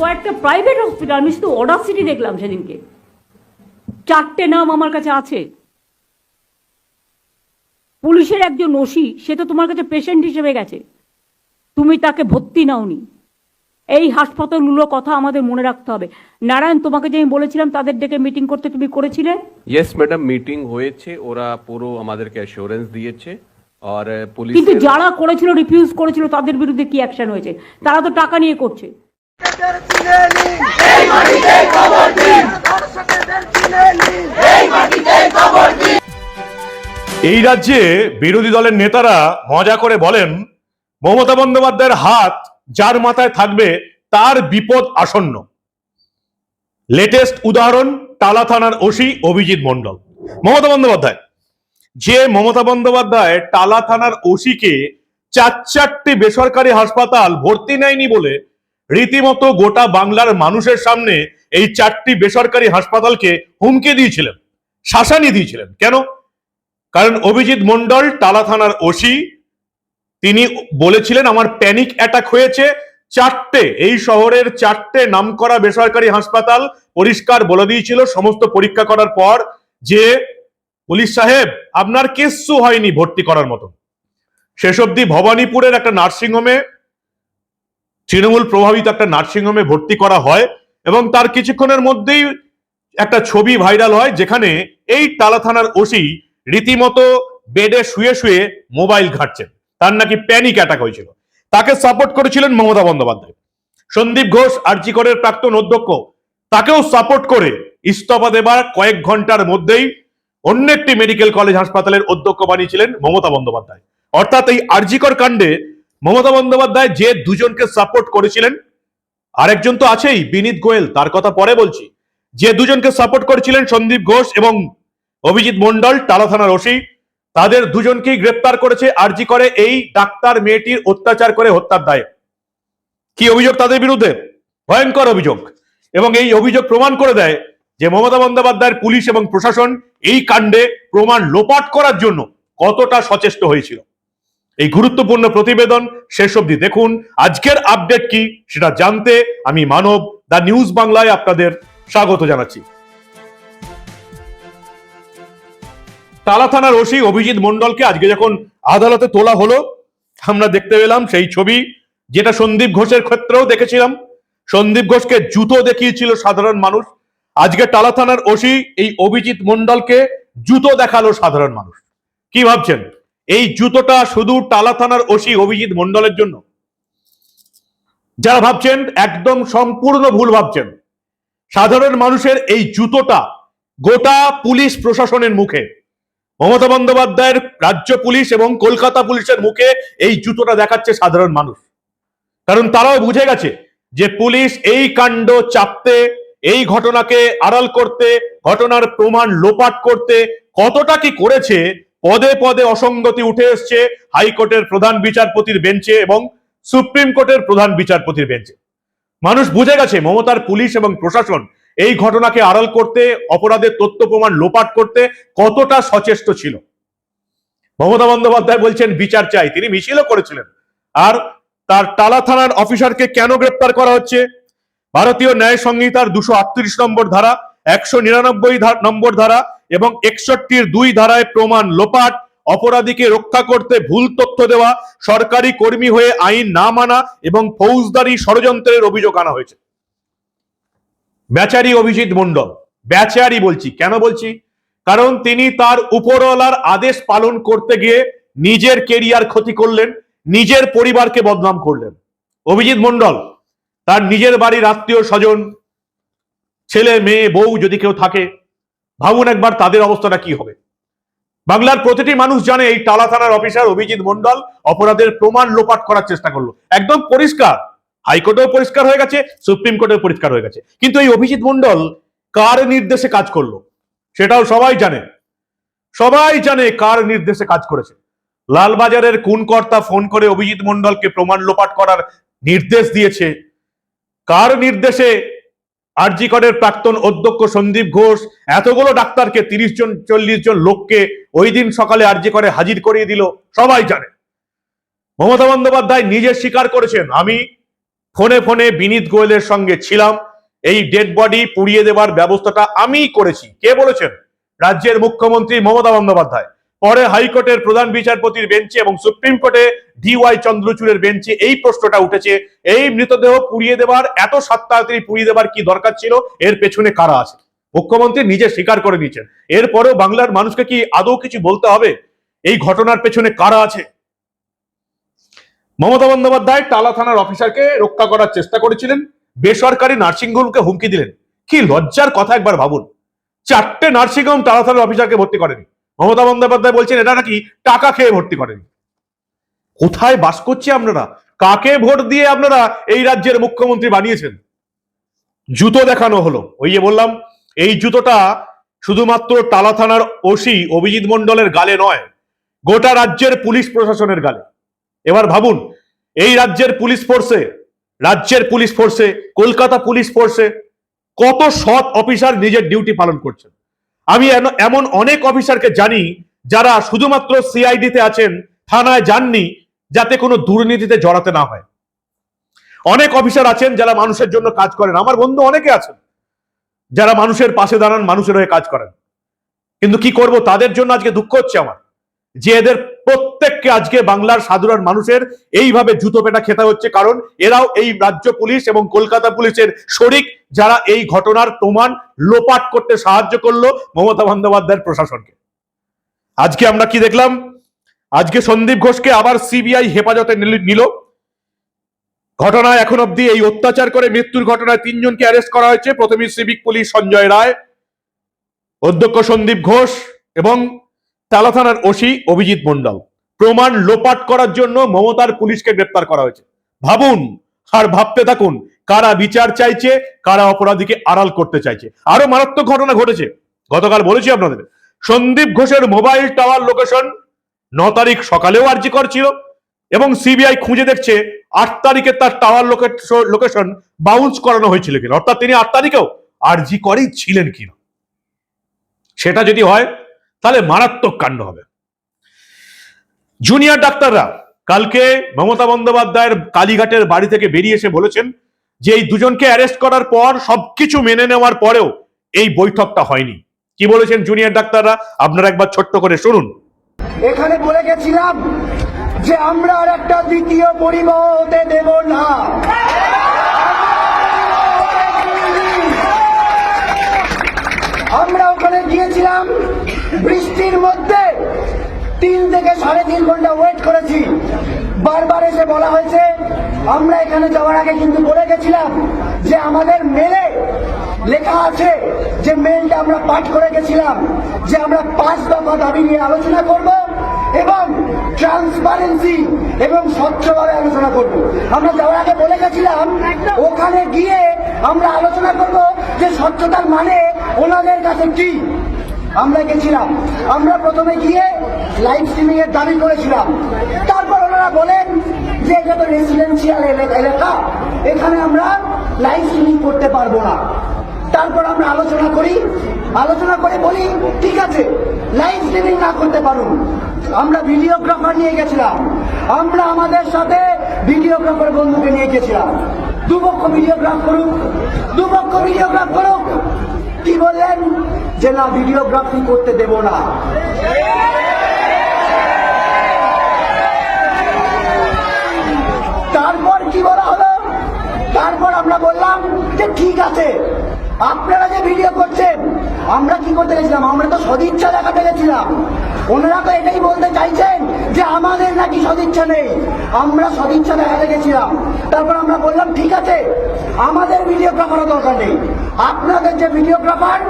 কয়েকটা private hospital আমি শুধু অর্ডার সিটি দেখলাম সেদিনকে। চারটে নাম আমার কাছে আছে। পুলিশের একজন ওসি সে তো তোমার কাছে পেশেন্ট হিসেবে গেছে। তুমি তাকে ভর্তি নাওনি। এই হাসপাতালগুলো কথা আমাদের মনে রাখতে হবে। নারায়ণ তোমাকে যে আমি বলেছিলাম তাদের ডেকে মিটিং করতে তুমি করেছিলে? ইয়েস ম্যাডাম মিটিং হয়েছে। ওরা পুরো আমাদেরকে অ্যাসিওরেন্স দিয়েছে। আর পুলিশ কিন্তু যারা করেছিল রিফিউজ করেছিল তাদের বিরুদ্ধে কি অ্যাকশন হয়েছে? তারা তো টাকা নিয়ে করছে। এই রাজ্যে বিরোধী দলের নেতারা মজা করে বলেন, মমতা বন্দ্যোপাধ্যায়ের হাত যার মাথায় থাকবে তার বিপদ আসন্ন। লেটেস্ট উদাহরণ টালা থানার ওসি অভিজিৎ মন্ডল মমতা বন্দ্যোপাধ্যায়, যে মমতা বন্দ্যোপাধ্যায় টালা থানার ওসিকে চার চারটি বেসরকারি হাসপাতাল ভর্তি নেয়নি বলে রীতিমতো গোটা বাংলার মানুষের সামনে এই চারটি বেসরকারি হাসপাতালকে হুমকি দিয়েছিলেন, শাসানি দিয়েছিলেন। কেন? কারণ অভিজিৎ মন্ডল টালা থানার ওসি, তিনি বলেছিলেন, আমার প্যানিক অ্যাটাক হয়েছে। চারটে, এই শহরের চারটে নামকরা বেসরকারি হাসপাতাল পরিষ্কার বলে দিয়েছিল। সমস্ত পরীক্ষা করার পর যে পুলিশ সাহেব, আপনার কিচ্ছু হয়নি ভর্তি করার মতো। শেষ অবধি ভবানীপুরের একটা নার্সিংহোমে তৃণমূল প্রভাবিত একটা নার্সিংহোমে ভর্তি করা হয় এবং তার কিছুক্ষণের মধ্যেই একটা ছবি ভাইরাল হয় যেখানে এই টালা থানার ওসি রীতিমতো বেডে শুয়ে শুয়ে মোবাইল ঘাটছেন। তার নাকি প্যানিক অ্যাটাক হয়েছিল। তাকে সাপোর্ট করেছিলেন মমতা বন্দ্যোপাধ্যায়। সন্দীপ ঘোষ আরজিকরের প্রাক্তন অধ্যক্ষ, তাকেও সাপোর্ট করে ইস্তফা দেবার কয়েক ঘণ্টার মধ্যেই অন্য একটি মেডিকেল কলেজ হাসপাতালের অধ্যক্ষ বানিয়েছিলেন মমতা বন্দ্যোপাধ্যায়। অর্থাৎ এই আরজিকর কাণ্ডে মমতা বন্দ্যোপাধ্যায় যে দুজনকে সাপোর্ট করেছিলেন, আরেকজন তো আছেই, বিনীত গোয়েল, তার কথা পরে বলছি। যে দুজনকে সাপোর্ট করেছিলেন সন্দীপ ঘোষ এবং অভিজিৎ মন্ডল টালা থানার ওসি, তাদের দুজনকেই গ্রেপ্তার করেছে, আরজি করে এই ডাক্তার মেয়েটির অত্যাচার করে হত্যার দায়ে। কি অভিযোগ তাদের বিরুদ্ধে? ভয়ঙ্কর অভিযোগ। এবং এই অভিযোগ প্রমাণ করে দেয় যে মমতা বন্দ্যোপাধ্যায়ের পুলিশ এবং প্রশাসন এই কাণ্ডে প্রমাণ লোপাট করার জন্য কতটা সচেষ্ট হয়েছিল। এই গুরুত্বপূর্ণ প্রতিবেদন শেষ অবধি দেখুন। আজকের আপডেট কি সেটা জানতে আমি মানব, দা নিউজ বাংলায় আপনাদের স্বাগত জানাচ্ছি। তালা থানার ওসি অভিজিৎ মন্ডলকে আজকে যখন আদালতে তোলা হলো, আমরা দেখতে পেলাম সেই ছবি, যেটা সন্দীপ ঘোষের ক্ষেত্রেও দেখেছিলাম। সন্দীপ ঘোষকে জুতো দেখিয়েছিল সাধারণ মানুষ। আজকে টালা থানার ওসি এই অভিজিৎ মন্ডলকে জুতো দেখাল সাধারণ মানুষ। কি ভাবছেন? এই জুতোটা শুধু টালা থানার ওসি অভিজিৎ মন্ডলের জন্য। যারা ভাবছেন একদম সম্পূর্ণ ভুল ভাবছেন, সাধারণ মানুষের এই জুতোটা গোটা পুলিশ প্রশাসনের মুখে, মমতা বন্দ্যোপাধ্যায়ের রাজ্য পুলিশ এবং কলকাতা পুলিশের মুখে এই জুতোটা দেখাচ্ছে সাধারণ মানুষ। কারণ তারাও বুঝে গেছে যে পুলিশ এই কাণ্ড চাপতে, এই ঘটনাকে আড়াল করতে, ঘটনার প্রমাণ লোপাট করতে কতটা কি করেছে পদে পদে অসঙ্গতি উঠে এসছে হাইকোর্টের প্রধান বিচারপতির বেঞ্চে এবং সুপ্রিম কোর্টের প্রধান বিচারপতির বেঞ্চে। মানুষ বুঝে গেছে, মমতার পুলিশ এবং প্রশাসন এই ঘটনাকে আড়াল করতে, অপরাধের তথ্য প্রমাণ লোপাট করতে কতটা সচেষ্ট ছিল। মমতা বন্দ্যোপাধ্যায় বলছেন, বিচার চাই। তিনি মিছিলও করেছিলেন। আর তার টালা থানার অফিসারকে কেন গ্রেপ্তার করা হচ্ছে? ভারতীয় ন্যায় সংহিতার দুশো আটত্রিশ নম্বর ধারা, একশো নিরানব্বই নম্বর ধারা এবং একষট্টির দুই ধারায় প্রমাণ লোপাট, অপরাধীকে রক্ষা করতে ভুল তথ্য দেওয়া, সরকারি কর্মী হয়ে আইন না মানা এবং ফৌজদারি ষড়যন্ত্রের অভিযোগ আনা হয়েছে। ব্যাচারি অভিজিৎ মন্ডল বেচারি বলছি, কেন বলছি? কারণ তিনি তার উপরওয়ালার আদেশ পালন করতে গিয়ে নিজের কেরিয়ার ক্ষতি করলেন, নিজের পরিবারকে বদনাম করলেন। অভিজিৎ মন্ডল তার নিজের বাড়ির আত্মীয় স্বজন, ছেলে, মেয়ে, বউ যদি কেউ থাকে ভাবুন একবার তাদের অবস্থাটা কি হবে। বাংলার প্রতিটি মানুষ জানে এই টালা থানার অফিসার অভিজিৎ মন্ডল অপরাধের প্রমাণ লোপাট করার চেষ্টা করল। একদম পরিষ্কার। হাইকোর্টেও পরিষ্কার হয়ে গেছে, সুপ্রিম কোর্টেও পরিষ্কার হয়ে গেছে। কিন্তু এই অভিজিৎ মন্ডল কার নির্দেশে কাজ করল? সেটাও সবাই জানে। সবাই জানে কার নির্দেশে কাজ করেছে। লালবাজারের কোন কর্তা ফোন করে অভিজিৎ মন্ডলকে প্রমাণ লোপাট করার নির্দেশ দিয়েছে। কার নির্দেশে আরজি করের প্রাক্তন অধ্যক্ষ সন্দীপ ঘোষ, এতগুলো ডাক্তারকে তিরিশ জন, চল্লিশ জন লোককে ওই দিন সকালে আরজি করে হাজির করিয়ে দিল। সবাই জানে। মমতা বন্দ্যোপাধ্যায় নিজে স্বীকার করেছেন, আমি ফোনে ফোনে বিনীত গোয়েলের সঙ্গে ছিলাম, এই ডেড বডি পুড়িয়ে দেওয়ার ব্যবস্থাটা আমিই করেছি। কে বলেছেন? রাজ্যের মুখ্যমন্ত্রী মমতা বন্দ্যোপাধ্যায়। পরে হাইকোর্টের প্রধান বিচারপতির বেঞ্চে এবং সুপ্রিম কোর্টে ডিওয়াই চন্দ্রচূড়ের বেঞ্চে এই প্রশ্নটা উঠেছে, এই মৃতদেহ পুড়িয়ে দেওয়ার এত সাত তাড়াতাড়ি পুড়িয়ে দেওয়ার কি দরকার ছিল? এর পেছনে কারা আছে? মুখ্যমন্ত্রী নিজে স্বীকার করে নিয়েছেন। এরপরেও বাংলার মানুষকে কি আদৌ কিছু বলতে হবে? এই ঘটনার পেছনে কারা আছে? মমতা বন্দ্যোপাধ্যায় টালা থানার অফিসারকে রক্ষা করার চেষ্টা করেছিলেন। বেসরকারি নার্সিংহোমকে হুমকি দিলেন। কি লজ্জার কথা একবার ভাবুন। চারটে নার্সিংহোম টালা থানার অফিসারকে ভর্তি করেনি। মমতা বন্দ্যোপাধ্যায় বলছেন এটা নাকি টাকা খেয়ে ভর্তি করেন। কোথায় বাস করছে আপনারা? কাকে ভোট দিয়ে আপনারা এই রাজ্যের মুখ্যমন্ত্রী বানিয়েছেন? জুতো দেখানো হলো। ওই যে বললাম, এই জুতোটা শুধুমাত্র টালা থানার ওসি অভিজিৎ মন্ডলের গালে নয়, গোটা রাজ্যের পুলিশ প্রশাসনের গালে। এবার ভাবুন, এই রাজ্যের পুলিশ ফোর্সে রাজ্যের police force Kolkata police force কত সৎ অফিসার নিজের ডিউটি পালন করছেন? আমি এমন অনেক অফিসারকে জানি যারা শুধুমাত্র সিআইডিতে আছেন, থানায় যাননি, যাতে কোনো দুর্নীতিতে জড়াতে না হয়। অনেক অফিসার আছেন যারা মানুষের জন্য কাজ করেন। আমার বন্ধু অনেকে আছেন যারা মানুষের পাশে দাঁড়ান, মানুষের হয়ে কাজ করেন। কিন্তু কি করব? তাদের জন্য আজকে দুঃখ হচ্ছে আমার। যে এদের প্রত্যেককে আজকে বাংলার সাধারণ মানুষের এইভাবে জুতো পেটা খেতে হচ্ছে। কারণ এরাও এই রাজ্য পুলিশ এবং কলকাতা পুলিশের শরিক যারা এই ঘটনার প্রমাণ লোপাট করতে সাহায্য করল মমতা বন্দ্যোপাধ্যায়ের প্রশাসনকে। আজকে আমরা কি দেখলাম? আজকে সন্দীপ ঘোষকে আবার সিবিআই হেফাজতে নিল- ঘটনায় এখন অব্দি এই অত্যাচার করে মৃত্যুর ঘটনায় তিনজনকে অ্যারেস্ট করা হয়েছে। প্রথমে সিভিক পুলিশ সঞ্জয় রায়, অধ্যক্ষ সন্দীপ ঘোষ এবং তালা থানার ওসি অভিজিৎ মন্ডল প্রমাণ লোপাট করার জন্য মমতার পুলিশকে গ্রেপ্তার করা হয়েছে। ভাবুন, আর ভাবতে থাকুন, কারা বিচার চাইছে, কারা অপরাধীকে আড়াল করতে চাইছে। আরও মারাত্মক ঘটনা ঘটেছে। গতকাল বলেছি আপনাদের, সন্দীপ ঘোষের মোবাইল টাওয়ার লোকেশন ন তারিখ সকালেও আর্জি করছিল এবং সিবিআই খুঁজে দেখছে আট তারিখে তার টাওয়ার লোকেশন বাউন্স করানো হয়েছিল কিনা। অর্থাৎ তিনি আট তারিখেও আর্জি করেই ছিলেন কিনা। সেটা যদি হয় তাহলে মারাত্মক কাণ্ড হবে। জুনিয়র ডাক্তাররা কালকে মমতা বন্দ্যোপাধ্যায়ের কালীঘাটের বাড়ি থেকে বেরিয়ে এসে বলেছেন যে এই দুজনকে অ্যারেস্ট করার পর সবকিছু মেনে নেওয়ার পরেও এই বৈঠকটা হয়নি। কি বলেছেন জুনিয়র ডাক্তাররা? আপনারা একবার ছোট্ট করে শুনুন। এখানে বলে গেছিলাম যে আমরা আর একটা দ্বিতীয় পরিবাহ হতে দেব না। আমরা ওখানে গিয়েছিলাম বৃষ্টির মধ্যে তিন থেকে সাড়ে তিন ঘণ্টা ওয়েট করেছি। বারবার এসে বলা হয়েছে, আমরা এখানে যাওয়ার আগে কিন্তু বলে গেছিলাম যে আমাদের মেলে লেখা আছে যে মেলটা আমরা পাঠ করে গেছিলাম, যে আমরা পাঁচ দফা দাবি নিয়ে আলোচনা করব এবং ট্রান্সপারেন্সি এবং স্বচ্ছভাবে আলোচনা করব। আমরা যাওয়ার আগে বলে গেছিলাম, ওখানে গিয়ে আমরা আলোচনা করব যে স্বচ্ছতার মানে ওনাদের কাছে কি? আমরা গেছিলাম। আমরা প্রথমে গিয়ে লাইভ স্ট্রিমিং এর দাবি করেছিলাম। তারপর ওনারা বলেন যে এটা তো রেসিডেন্সিয়াল এলাকা এখানে আমরা লাইভ স্ট্রিমিং করতে পারব না। তারপর আমরা আলোচনা করি। আলোচনা করে বলি, ঠিক আছে লাইভ স্ট্রিমিং না করতে পারুন। আমরা ভিডিওগ্রাফার নিয়ে গেছিলাম। আমরা আমাদের সাথে ভিডিওগ্রাফার বন্ধুকে নিয়ে গেছিলাম। দুপক্ষ ভিডিওগ্রাফ করুক, দুপক্ষ ভিডিওগ্রাফ করুক। কি বললেন যে না, ভিডিওগ্রাফি করতে দেব না। তারপর কি বলা হলো? তারপর আমরা বললাম যে ঠিক আছে, আপনারা যে ভিডিও করছেন, আমরা কি করতে গেছিলাম? আমরা তো সদিচ্ছা দেখাতে গেছিলাম। ওনারা তো এটাই বলতে চাইছেন যে আমাদের নাকি সদিচ্ছা নেই। আমরা সদিচ্ছা দেখাতে গেছিলাম। তারপর আমরা বললাম, ঠিক আছে, আমাদের ভিডিওগ্রাফারও দরকার নেই। আপনাদের যে ভিডিওগ্রাফার,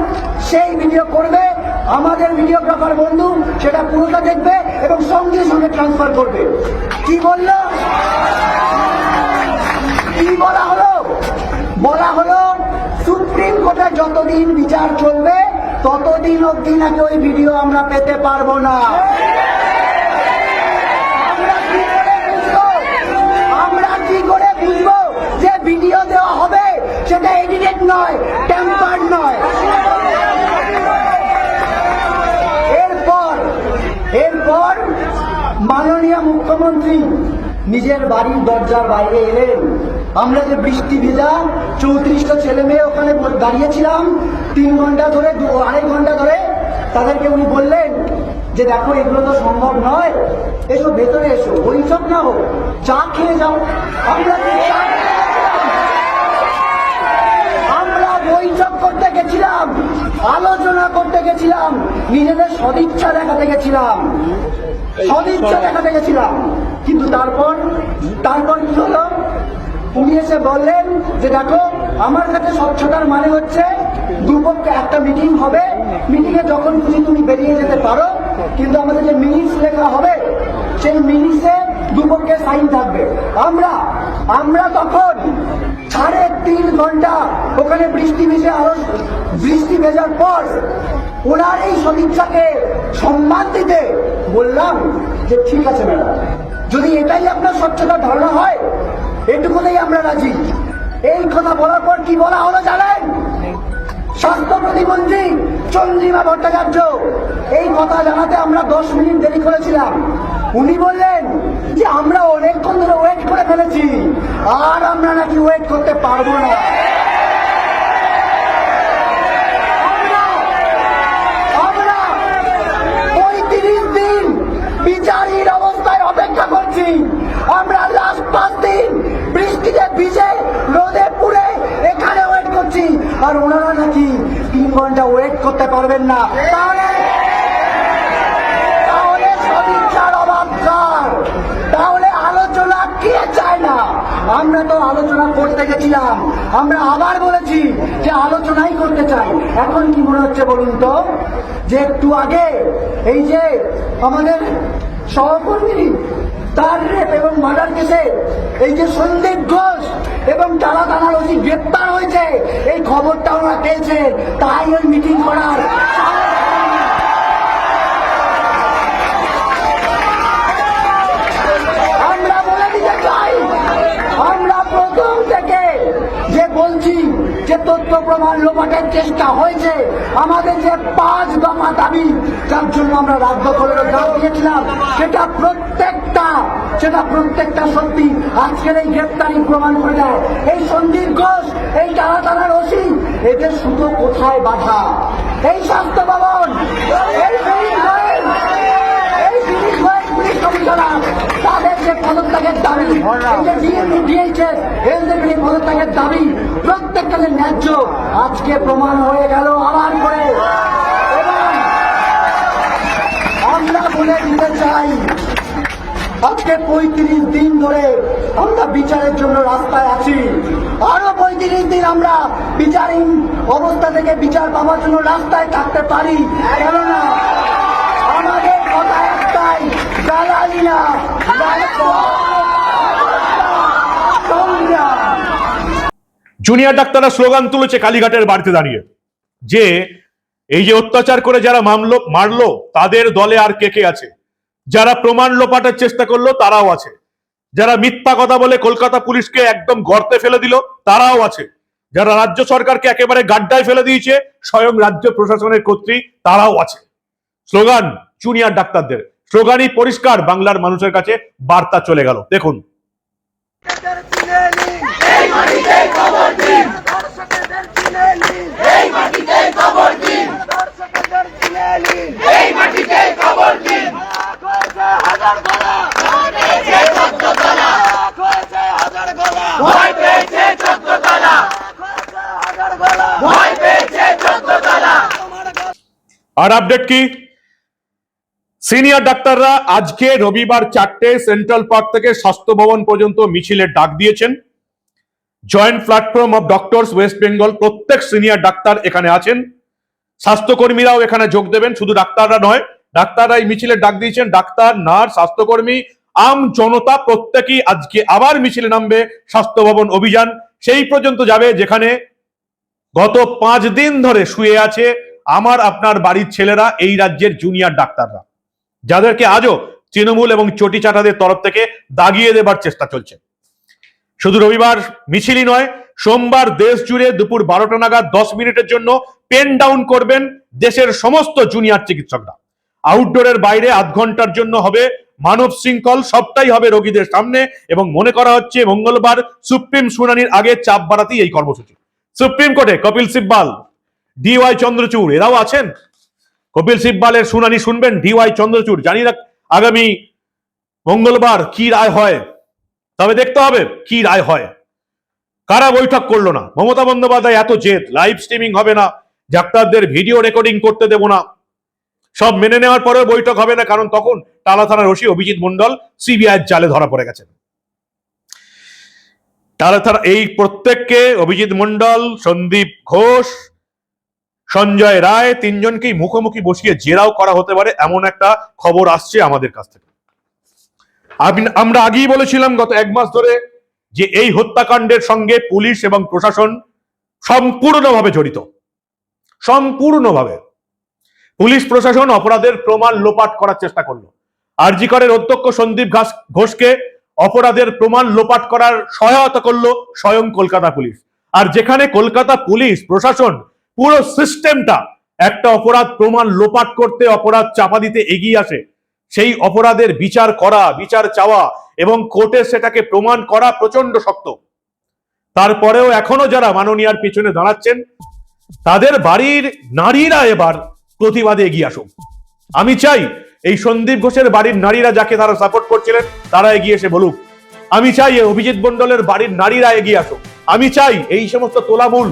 সেই ভিডিও করবে। আমাদের ভিডিওগ্রাফার বন্ধু, সেটা পুরোটা দেখবে এবং সঙ্গে সঙ্গে ট্রান্সফার করবে। কি বলল? কি বলা হলো? বলা হলো, সুপ্রিম কোর্টে যতদিন বিচার চলবে, ততদিন অব্দি নাকি ওই ভিডিও আমরা পেতে পারব না আমরা কি করে বুঝব? আমরা কি করে বুঝব যে ভিডিও দেওয়া হবে সেটা এডিটেড নয় টেম্পার নয়। এরপর এরপর মাননীয় মুখ্যমন্ত্রী নিজের বাড়ির দরজার বাইরে এলেন। আমরা যে বৃষ্টি ভেজা চৌত্রিশটা ছেলে মেয়ে ওখানে দাঁড়িয়েছিলাম, তিন ঘণ্টা ধরে, দু আড়াই ঘণ্টা ধরে তাদেরকে উনি বললেন যে, দেখো, এগুলো তো সম্ভব নয়। এসো, ভেতরে এসো। বৈঠক না হোক, চা খেয়ে যাও। আমরা কি চা খেয়ে গেছিলাম? আমরা বৈঠক করতে গেছিলাম আলোচনা করতে গেছিলাম নিজেদের সদিচ্ছা দেখাতে গেছিলাম। সদিচ্ছা দেখাতে গেছিলাম। কিন্তু তারপর তারপর কি হলো? উনি এসে বললেন যে দেখো আমার কাছে স্বচ্ছতার মানে হচ্ছে দুপক্ষে একটা মিটিং হবে। মিটিং এ যখন খুশি তুমি বেরিয়ে যেতে পারো কিন্তু আমাদের যে মিনিটস লেখা হবে সেই মিনিটসে দুপক্ষে সাইন থাকবে। আমরা আমরা তখন সাড়ে তিন ঘণ্টা ওখানে বৃষ্টি ভেসে আরও বৃষ্টি ভেজার পর ওনার এই সদিচ্ছাকে সম্মান দিতে বললাম যে ঠিক আছে ম্যাডাম, যদি এটাই আপনার স্বচ্ছতার ধারণা হয়, এটুকুতেই আমরা রাজি। এই কথা বলার পর কি বলা হলো জানেন? স্বাস্থ্য প্রতিমন্ত্রী চন্দ্রিমা ভট্টাচার্য, এই কথা জানাতে আমরা দশ মিনিট দেরি করেছিলাম। উনি বললেন যে, আমরা অনেকক্ষণ ধরে ওয়েট করে ফেলেছি। আর আমরা নাকি ওয়েট করতে পারব না। বিচারীর অবস্থায় অপেক্ষা করছি। আমরা লাস্ট পাঁচ দিন বৃষ্টিতে ভিজে রোদে পুড়ে এখানে ওয়েট করছি আর ওনারা নাকি তিন ঘণ্টা ওয়েট করতে পারবেন না। তাহলে সদিচ্ছার অভাব কার? তাহলে আলোচনা কে চায় না? আমরা তো আলোচনা করতে গেছিলাম। আমরা আবার বলেছি যে আলোচনাই করতে চাই। এখন কি মনে হচ্ছে বলুন তো? যে একটু আগে এই যে আমাদের সহকর্মী, তার রেপ এবং মার্ডার কেসে এই যে সন্দীপ ঘোষ এবং টালা থানার ওসি গ্রেপ্তার হয়েছে, এই খবরটা ওরা পেয়েছে তাই ওই মিটিং করার। আমরা প্রথম থেকে যে বলছি যে তথ্য প্রমাণ চেষ্টা হয়েছে, আমাদের যে পাঁচ দাবি, যার জন্য আমরা রাজ্য করে সেটা প্রত্যেকটা সেটা প্রত্যেকটা সত্যি। আজকের এই গ্রেপ্তারি প্রমাণ করে দেয় এই সন্দীপ ঘোষ, এই টানা টানার ওসি, এদের শুধু কোথায় বাধা? এই স্বাস্থ্য ভবন, এই তাদের যে পদত্যাগের দাবি যে পদত্যাগের দাবি প্রত্যেকটা ন্যায্য। আজকে প্রমাণ হয়ে গেল, আবার করে এবং আমরা বলে দিতে চাই আজকে পঁয়ত্রিশ দিন ধরে আমরা বিচারের জন্য রাস্তায় আছি। আরও পঁয়ত্রিশ দিন আমরা বিচারহীন অবস্থা থেকে বিচার পাওয়ার জন্য রাস্তায় থাকতে পারি। কেননা আমাদের কথা একটাই না জুনিয়র ডাক্তাররা স্লোগান তুলেছে কালীঘাটের বাড়িতে দাঁড়িয়ে। যে এই যে অত্যাচার করে যারা মামলো মারলো, তাদের দলে আর কে কে আছে? যারা প্রমাণ লোপাটের চেষ্টা করল, তারাও আছে। যারা মিথ্যা কথা বলে কলকাতা পুলিশকে একদম গর্তে ফেলে দিল, তারাও আছে। যারা রাজ্য সরকারকে একেবারে গাড্ডায় ফেলে দিয়েছে, স্বয়ং রাজ্য প্রশাসনের কর্তৃ তারাও আছে। স্লোগান জুনিয়র ডাক্তারদের। স্লোগানই পরিষ্কার, বাংলার মানুষের কাছে বার্তা চলে গেল। দেখুন। আর আপডেট কি? সিনিয়র ডাক্তাররা আজকে রবিবার চারটে সেন্ট্রাল পার্ক থেকে স্বাস্থ্য ভবন পর্যন্ত মিছিলের ডাক দিয়েছেন। Joint platform of doctors West Bengal প্রত্যেক সিনিয়র ডাক্তার এখানে আছেন। স্বাস্থ্যকর্মীরাও এখানে যোগ দেবেন, শুধু ডাক্তাররা নয়, ডাক্তাররা এই মিছিলের ডাক দিয়েছেন, ডাক্তার, নার্স, স্বাস্থ্যকর্মী, আম জনতা প্রত্যেকেই আজকে আবার মিছিলে নামবে স্বাস্থ্য ভবন অভিযান। সেই পর্যন্ত যাবে যেখানে গত পাঁচ দিন ধরে শুয়ে আছে আমার আপনার বাড়ির ছেলেরা এই রাজ্যের জুনিয়র ডাক্তাররা, যাদেরকে আজও তৃণমূল এবং চটি চাটাদের তরফ থেকে দাগিয়ে দেবার চেষ্টা চলছে। শুধু রবিবার মিছিলই নয়, সোমবার দেশ জুড়ে দুপুর বারোটা নাগাদ দশ মিনিটের জন্য পেন ডাউন করবেন দেশের সমস্ত জুনিয়র চিকিৎসকরা। আউটডোরের বাইরে আধ ঘণ্টার জন্য হবে মানব শৃঙ্খল, সবটাই হবে রোগীদের সামনে এবং মনে করা হচ্ছে মঙ্গলবার সুপ্রিম শুনানির আগে চাপ বাড়াতেই এই কর্মসূচি। সুপ্রিম কোর্টে কপিল সিব্বাল ডিওয়াই চন্দ্রচূড়, এরাও আছেন? কপিল সিব্বালের শুনানি শুনবেন ডিওয়াই চন্দ্রচূড়। জানি না আগামী মঙ্গলবার কি রায় হয়, তবে দেখতে হবে কি রায় হয়। কারা বৈঠক করল না? মমতা বন্দ্যোপাধ্যায় এত জেদ, লাইভ স্ট্রিমিং হবে না ডাক্তারদের ভিডিও রেকর্ডিং করতে দেব না। সব মেনে নেওয়ার পরেও বৈঠক হবে না, কারণ তখন টালা থানার ওসি অভিজিৎ মন্ডল সিবিআই জালে ধরা পড়ে গেছেন। টালা থানা এই প্রত্যেককে অভিজিৎ মন্ডল সন্দীপ ঘোষ সঞ্জয় রায় তিনজনকেই মুখোমুখি বসিয়ে জেরাও করা হতে পারে এমন একটা খবর আসছে আমাদের কাছ থেকে। আমরা আগেই বলেছিলাম গত এক মাস ধরে যে এই হত্যাকাণ্ডের সঙ্গে পুলিশ এবং প্রশাসন সম্পূর্ণভাবে জড়িত। সম্পূর্ণভাবে। পুলিশ প্রশাসন অপরাধের প্রমাণ লোপাট করার চেষ্টা করল। আরজিকরের অধ্যক্ষ সন্দীপ ঘাস ঘোষকে অপরাধের প্রমাণ লোপাট করার সহায়তা করল স্বয়ং কলকাতা পুলিশ। আর যেখানে কলকাতা পুলিশ, প্রশাসন পুরো সিস্টেমটা একটা অপরাধ প্রমাণ লোপাট করতে, অপরাধ চাপা দিতে এগিয়ে আসে। সেই অপরাধের বিচার করা, বিচার চাওয়া এবং কোর্টে সেটাকে প্রমাণ করা প্রচণ্ড শক্ত। তারপরেও এখনও যারা মাননীয়ার পিছনে দাঁড়াচ্ছেন, তাদের বাড়ির নারীরা এবার প্রতিবাদে এগিয়ে আসুক। আমি চাই এই সন্দীপ ঘোষের বাড়ির নারীরা যাকে তারা সাপোর্ট করছিলেন, তারা এগিয়ে এসে বলুক। আমি চাই অভিজিৎ মন্ডলের বাড়ির নারীরা এগিয়ে আসুক। আমি চাই এই সমস্ত তোলামূল,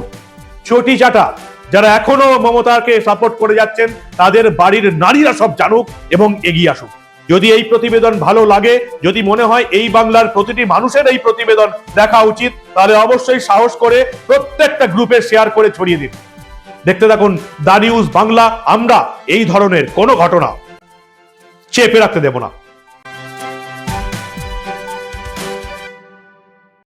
চটি চাটা যারা এখনও মমতাকে সাপোর্ট করে যাচ্ছেন, তাদের বাড়ির নারীরা সব জানুক এবং এগিয়ে আসুক। যদি এই প্রতিবেদন ভালো লাগে, যদি মনে হয় এই বাংলার প্রতিটি মানুষের এই প্রতিবেদন দেখা উচিত, তাহলে অবশ্যই সাহস করে প্রত্যেকটা গ্রুপে শেয়ার করে ছড়িয়ে দিন। দেখতে থাকুন দা নিউজ বাংলা, আমরা এই ধরনের কোনো ঘটনা চেপে রাখতে দেব না।